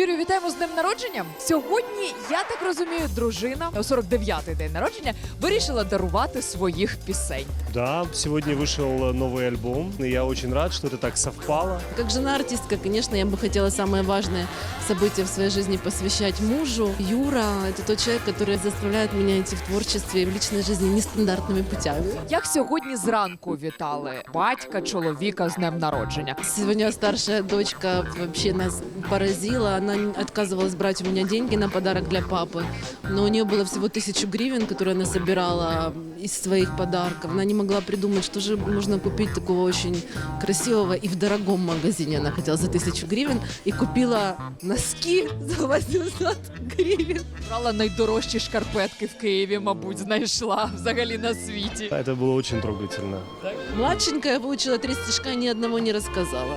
Юрію, вітаємо з днем народження. Сьогодні, я так розумію, дружина у 49-й день народження вирішила дарувати своїх пісень. Да, сегодня вышел новый альбом, и я очень рад, что это так совпало. Как жена-артистка, конечно, я бы хотела самое важное событие в своей жизни посвящать мужу. Юра — это тот человек, который заставляет меня идти в творчестве и в личной жизни нестандартными путями. Як сьогодні зранку вітали батька, чоловіка з днем народження. Сегодня старшая дочка вообще нас поразила. Она не- отказывалась брать у меня деньги на подарок для папы. Но у нее было всего тысячу гривен, которые она собирала из своих подарков. Она не могла придумать, что же можно купить такого очень красивого и в дорогом магазине. Она хотела за тысячу гривен и купила носки за 800 гривен. Брала найдорожчі шкарпетки в Києві, мабуть, знайшла взагалі на світі. Это было очень трогательно. Младшенькая выучила три стишка и ни одного не рассказала.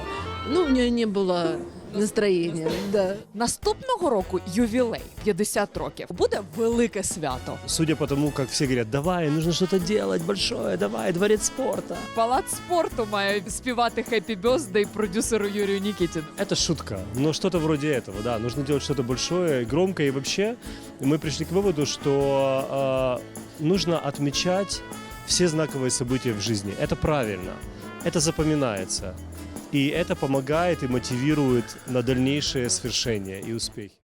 Ну, у нее не было настроения, да. Наступного року ювілей 50 років. Буде велике свято. Судя по тому, как все говорят, давай, нужно что-то делать большое, давай, дворец спорта. Палац спорту має співати «Хеппі Бёздей» продюсеру Юрію Нікітін. Это шутка, но что-то вроде этого, да. Нужно делать что-то большое, громкое. И вообще мы пришли к выводу, что э, нужно отмечать все знаковые события в жизни. Это правильно, это запоминается. И это помогает и мотивирует на дальнейшее свершение и успехи.